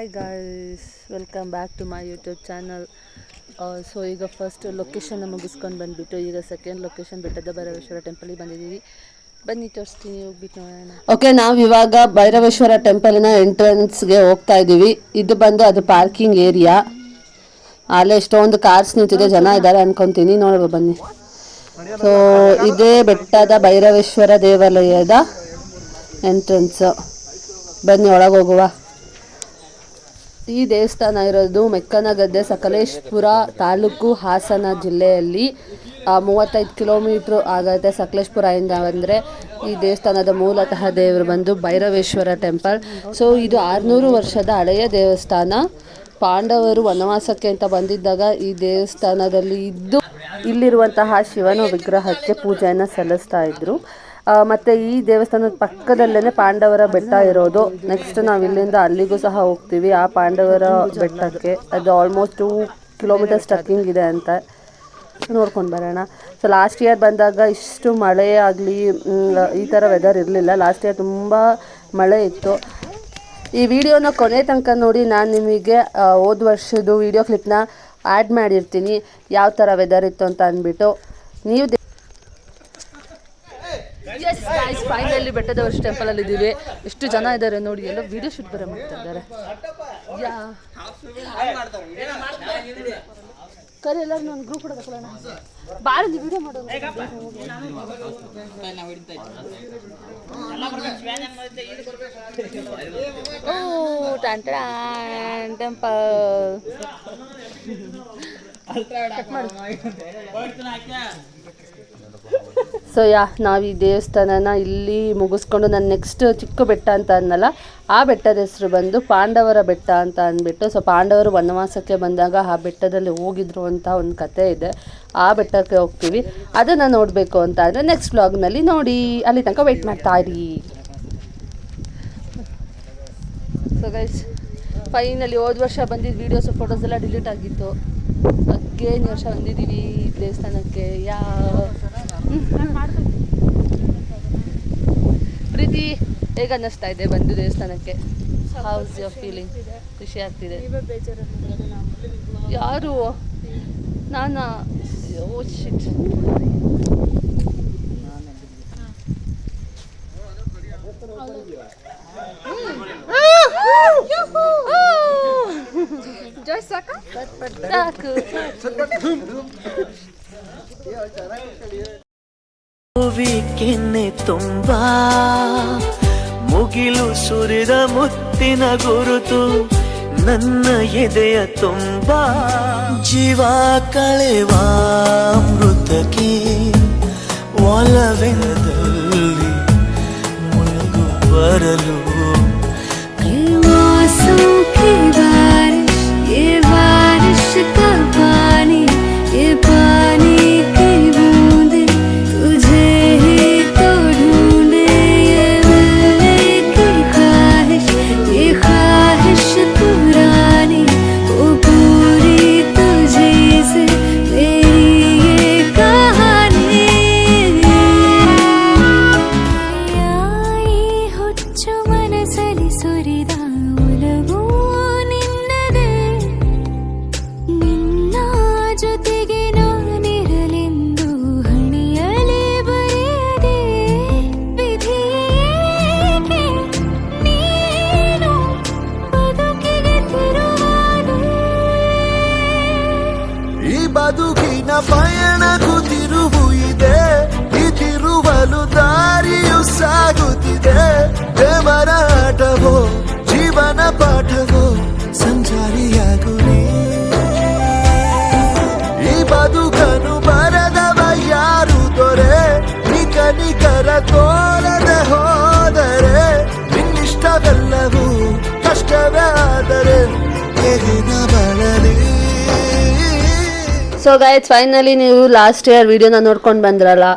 Hi guys welcome back to my YouTube channel so ಈಗ first ಲೊಕೇಶನ್ನ ಮುಗಿಸ್ಕೊಂಡು ಬಂದುಬಿಟ್ಟು ಈಗ ಸೆಕೆಂಡ್ ಲೊಕೇಶನ್ ಬೆಟ್ಟದ ಭೈರವೇಶ್ವರ ಟೆಂಪಲಿಗೆ ಬಂದಿದ್ದೀವಿ. ಬನ್ನಿ ತೋರಿಸ್ತೀನಿ ಹೋಗ್ಬಿಟ್ಟು ನೋಡೋಣ. ಓಕೆ ನಾವು ಇವಾಗ ಭೈರವೇಶ್ವರ ಟೆಂಪಲಿನ ಎಂಟ್ರೆನ್ಸ್ಗೆ ಹೋಗ್ತಾ ಇದ್ದೀವಿ. ಇದು ಬಂದು ಅದು ಪಾರ್ಕಿಂಗ್ ಏರಿಯಾ ಅಲ್ಲೇ ಎಷ್ಟೊಂದು ಕಾರ್ಸ್ ನಿಂತಿದೆ ಜನ ಇದ್ದಾರೆ ಅನ್ಕೊತೀನಿ. ನೋಡುವ ಬನ್ನಿ. ಸೊ ಇದೇ ಬೆಟ್ಟದ ಭೈರವೇಶ್ವರ ದೇವಾಲಯದ ಎಂಟ್ರೆನ್ಸ್ ಬನ್ನಿ ಒಳಗೆ ಹೋಗುವ. ಈ ದೇವಸ್ಥಾನ ಇರೋದು ಮೆಕ್ಕನಗದ್ದೆ ಸಕಲೇಶ್ಪುರ ತಾಲೂಕು ಹಾಸನ ಜಿಲ್ಲೆಯಲ್ಲಿ ಮೂವತ್ತೈದು ಕಿಲೋಮೀಟ್ರ್ ಆಗುತ್ತೆ ಸಕಲೇಶ್ಪುರದಿಂದ ಅಂದರೆ ಈ ದೇವಸ್ಥಾನದ ಮೂಲತಃ ದೇವರು ಬಂದು ಭೈರವೇಶ್ವರ ಟೆಂಪಲ್. ಸೊ ಇದು ಆರುನೂರು ವರ್ಷದ ಹಳೆಯ ದೇವಸ್ಥಾನ. ಪಾಂಡವರು ವನವಾಸಕ್ಕೆ ಅಂತ ಬಂದಿದ್ದಾಗ ಈ ದೇವಸ್ಥಾನದಲ್ಲಿ ಇದ್ದು ಇಲ್ಲಿರುವಂತಹ ಶಿವನ ವಿಗ್ರಹಕ್ಕೆ ಪೂಜೆಯನ್ನು ಸಲ್ಲಿಸ್ತಾ ಇದ್ರು. ಆ, ಮತ್ತೆ ಈ ದೇವಸ್ಥಾನದ ಪಕ್ಕದಲ್ಲೇನೆ ಪಾಂಡವರ ಬೆಟ್ಟ ಇರೋದು. ನೆಕ್ಸ್ಟ್ ನಾವು ಇಲ್ಲಿಂದ ಅಲ್ಲಿಗೂ ಸಹ ಹೋಗ್ತೀವಿ. ಆ ಪಾಂಡವರ ಬೆಟ್ಟಕ್ಕೆ. ಅದು ಆಲ್ಮೋಸ್ಟ್ ಟೂ ಕಿಲೋಮೀಟರ್ಸ್ ಟ್ರಕ್ಕಿಂಗ್ ಇದೆ ಅಂತ ನೋಡ್ಕೊಂಡು ಬರೋಣ. ಸೊ ಲಾಸ್ಟ್ ಇಯರ್ ಬಂದಾಗ ಇಷ್ಟು ಮಳೆ ಆಗಲಿ ಈ ಥರ ವೆದರ್ ಇರಲಿಲ್ಲ. ಲಾಸ್ಟ್ ಇಯರ್ ತುಂಬ ಮಳೆ ಇತ್ತು. ಈ ವಿಡಿಯೋನ ಕೊನೆ ತನಕ ನೋಡಿ ನಾನು ನಿಮಗೆ ಹೋದ ವರ್ಷದ ವಿಡಿಯೋ ಕ್ಲಿಪ್ನ ಆ್ಯಡ್ ಮಾಡಿರ್ತೀನಿ. ಯಾವ ಥರ ವೆದರ್ ಇತ್ತು ಅಂತ ಅಂದ್ಬಿಟ್ಟು. ನೀವು ಎಸ್ ಗೈಸ್ ಫೈನಲಿ ಬೆಟ್ಟದ ವರ್ಷ ಟೆಂಪಲಲ್ಲಿ ಇದ್ದೀವಿ ಎಷ್ಟು ಜನ ಇದ್ದಾರೆ ನೋಡಿ ಎಲ್ಲ ವಿಡಿಯೋ ಶೂಟ್ ಬರ ಮಾಡ್ತಾ ಇದ್ದಾರೆ ಯಾ ಕರೆ ಎಲ್ಲರೂ ನಾನು ಗ್ರೂಪ್ ಬಾರ ವಿಡಿಯೋ ಮಾಡೋಣ ಓ ಟೆಂಪಲ್ ಸೊ ಯಾ ನಾವು ಈ ದೇವಸ್ಥಾನನ ಇಲ್ಲಿ ಮುಗಿಸ್ಕೊಂಡು ನಾನು ನೆಕ್ಸ್ಟ್ ಚಿಕ್ಕ ಬೆಟ್ಟ ಅಂತ ಅನ್ನಲ್ಲ ಆ ಬೆಟ್ಟದ ಹೆಸರು ಬಂದು ಪಾಂಡವರ ಬೆಟ್ಟ ಅಂತ ಅಂದ್ಬಿಟ್ಟು ಸೊ ಪಾಂಡವರು ವನವಾಸಕ್ಕೆ ಬಂದಾಗ ಆ ಬೆಟ್ಟದಲ್ಲಿ ಹೋಗಿದ್ರು ಅಂತ ಒಂದು ಕತೆ ಇದೆ. ಆ ಬೆಟ್ಟಕ್ಕೆ ಹೋಗ್ತೀವಿ. ಅದನ್ನು ನೋಡಬೇಕು ಅಂತ ಅಂದರೆ ನೆಕ್ಸ್ಟ್ ಬ್ಲಾಗ್ನಲ್ಲಿ ನೋಡಿ. ಅಲ್ಲಿ ತನಕ ವೆಯ್ಟ್ ಮಾಡ್ತಾ ಇರಿ. ಸೊ ಗೈಸ್ ಫೈನಲಿ ಹೋದ ವರ್ಷ ಬಂದಿದ್ದ ವೀಡಿಯೋಸ್ ಫೋಟೋಸ್ ಎಲ್ಲ ಡಿಲೀಟ್ ಆಗಿತ್ತು. ಅಗೇನ್ ವರ್ಷ ಬಂದಿದ್ದೀವಿ ದೇವಸ್ಥಾನಕ್ಕೆ. ಯಾ ಪ್ರೀತಿ ಹೇಗೆ ಅನ್ನಿಸ್ತಾ ಇದೆ ಬಂದು ದೇವಸ್ಥಾನಕ್ಕೆ? ಹೌಸ್ ಯೋರ್ ಫೀಲಿಂಗ್ ಖುಷಿ ಆಗ್ತಿದೆ. ಯಾರು? ನಾನು? ಓ ಶಿಟ್ ಸಾಕು. ಕೆನ್ನೆ ತುಂಬಾ. ಮುಗಿಲು ಸುರಿದ ಮುತ್ತಿನ ಗುರುತು ನನ್ನ ಎದೆಯ ತುಂಬ. ಜೀವ ಕಳೆವ ಮೃತಕ್ಕೆ ಒಲವೆಂದಲ್ಲಿ ಮುಳುಗು ಬರಲು ಸುರಿದ ಒಲವು ನಿನ್ನದೇ. ನಿನ್ನ ಜೊತೆಗೆ ನಾನಿರಲೆಂದು ಹಣಿಯಲಿ ಬರೆಯದೆ. ವಿಧಿಯೇಕೆ? ನೀನು ಬದುಕಿಗೆ ತಿರುವಾದೆ. ಈ ಬದುಕಿನ ಪಯಣಕ್ಕೂ ತಿರುವು ಇದೆ. ಈ ತಿರುವಲು ದಾರಿಯು ಸಾಗುತ್ತಿದೆ. ಆಟವೋ ಜೀವನ ಪಾಠವೋ ಸಂಚಾರಿಯಾಗು ನೀ. ಈ ಬದುಕನು ಬರದವ ಯಾರು ದೊರೆ ನಿಕನಿಕರ ತೋರದೆ ಹೋದರೆ ನಿನ್ನಿಷ್ಟವೆಲ್ಲವೂ ಕಷ್ಟವೇ ಆದರೆ ಎರಿನ ಬಳಲಿ ಸೊ ಗಾಯತ್ ಫೈನಲಿ ನೀವು ಲಾಸ್ಟ್ ಇಯರ್ ವಿಡಿಯೋನ ನೋಡ್ಕೊಂಡು ಬಂದ್ರಲ್ಲ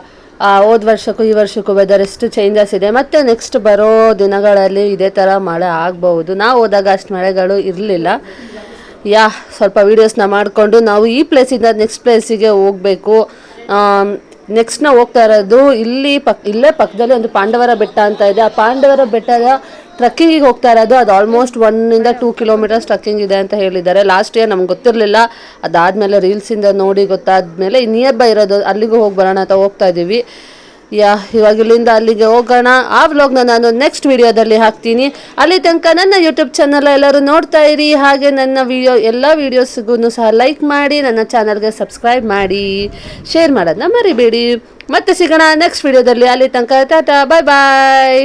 ಹೋದ್ ವರ್ಷಕ್ಕೂ ಈ ವರ್ಷಕ್ಕೂ ವೆದರ್ ಎಷ್ಟು ಚೇಂಜಸ್ ಇದೆ. ಮತ್ತೆ ನೆಕ್ಸ್ಟ್ ಬರೋ ದಿನಗಳಲ್ಲಿ ಇದೇ ಥರ ಮಳೆ ಆಗ್ಬಹುದು. ನಾವು ಹೋದಾಗ ಅಷ್ಟು ಮಳೆಗಳು ಇರಲಿಲ್ಲ. ಯಾ, ಸ್ವಲ್ಪ ವೀಡಿಯೋಸ್ನ ಮಾಡಿಕೊಂಡು ನಾವು ಈ ಪ್ಲೇಸಿಂದ ನೆಕ್ಸ್ಟ್ ಪ್ಲೇಸಿಗೆ ಹೋಗಬೇಕು. ನೆಕ್ಸ್ಟ್ ನಾವು ಹೋಗ್ತಾ ಇರೋದು ಇಲ್ಲಿ ಪಕ್, ಇಲ್ಲೇ ಪಕ್ಕದಲ್ಲಿ ಒಂದು ಪಾಂಡವರ ಬೆಟ್ಟ ಅಂತ ಇದೆ. ಆ ಪಾಂಡವರ ಬೆಟ್ಟದ ಟ್ರಕ್ಕಿಂಗಿಗೆ ಹೋಗ್ತಾ ಇರೋದು, ಅದು ಆಲ್ಮೋಸ್ಟ್ ಒನ್ನಿಂದ ಟೂ ಕಿಲೋಮೀಟರ್ಸ್ ಟ್ರಕ್ಕಿಂಗ್ ಇದೆ ಅಂತ ಹೇಳಿದ್ದಾರೆ. ಲಾಸ್ಟ್ ಇಯರ್ ನಮ್ಗೆ ಗೊತ್ತಿರಲಿಲ್ಲ. ಅದಾದಮೇಲೆ ರೀಲ್ಸಿಂದ ನೋಡಿ ಗೊತ್ತಾದ್ಮೇಲೆ ನಿಯರ್ ಬೈ ಇರೋದು, ಅಲ್ಲಿಗೂ ಹೋಗಿ ಬರೋಣ ಅಂತ ಹೋಗ್ತಾ ಇದ್ದೀವಿ ಯಾ, ಇವಾಗ ಇಲ್ಲಿಂದ ಅಲ್ಲಿಗೆ ಹೋಗೋಣ. ಆ ವ್ಲಾಗ್ನ ನಾನು ನೆಕ್ಸ್ಟ್ ವಿಡಿಯೋದಲ್ಲಿ ಹಾಕ್ತೀನಿ. ಅಲ್ಲಿ ತನಕ ನನ್ನ ಯೂಟ್ಯೂಬ್ ಚಾನಲ್ ಎಲ್ಲರೂ ನೋಡ್ತಾ ಇರಿ. ಹಾಗೆ ನನ್ನ ವಿಡಿಯೋ ಎಲ್ಲ ವೀಡಿಯೋಸ್ಗೂ ಸಹ ಲೈಕ್ ಮಾಡಿ, ನನ್ನ ಚಾನಲ್ಗೆ ಸಬ್ಸ್ಕ್ರೈಬ್ ಮಾಡಿ. ಶೇರ್ ಮಾಡೋದನ್ನ ಮರಿಬೇಡಿ. ಮತ್ತೆ ಸಿಗೋಣ ನೆಕ್ಸ್ಟ್ ವಿಡಿಯೋದಲ್ಲಿ ಅಲ್ಲಿ ತನಕ ಟಾಟಾ ಬಾಯ್ ಬಾಯ್